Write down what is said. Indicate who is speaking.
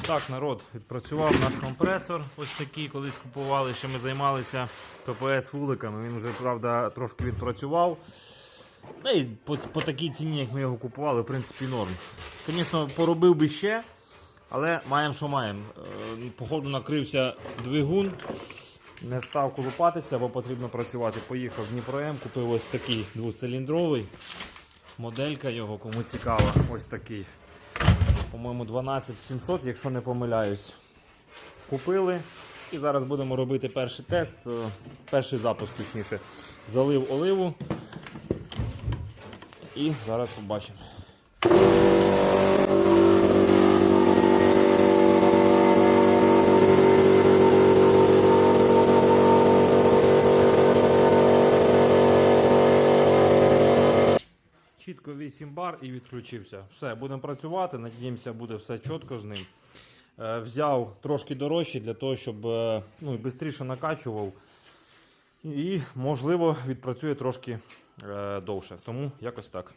Speaker 1: Так, народ, відпрацював наш компресор. Ось такий, колись купували, ще ми займалися ППС вуликами. Він вже, правда, трошки відпрацював. Та й по, по такій ціні, як ми його купували, в принципі, норм. Звісно, поробив би ще, але маємо, що маємо. Е, Походу накрився двигун, не став колупатися, бо потрібно працювати. Поїхав в Дніпром, купив ось такий двоциліндровий. Моделька його, кому цікава, ось такий. По-моєму, 12700, якщо не помиляюсь. Купили. І зараз будемо робити перший тест, е, перший запуск, точніше. Залив оливу. І зараз побачимо. Чітко 8 бар і відключився. Все, будемо працювати. Надіємося, буде все чітко з ним. Е, взяв трошки дорожче для того, щоб е, ну, швидше накачував. І, можливо, відпрацює трошки е, довше. Тому якось так.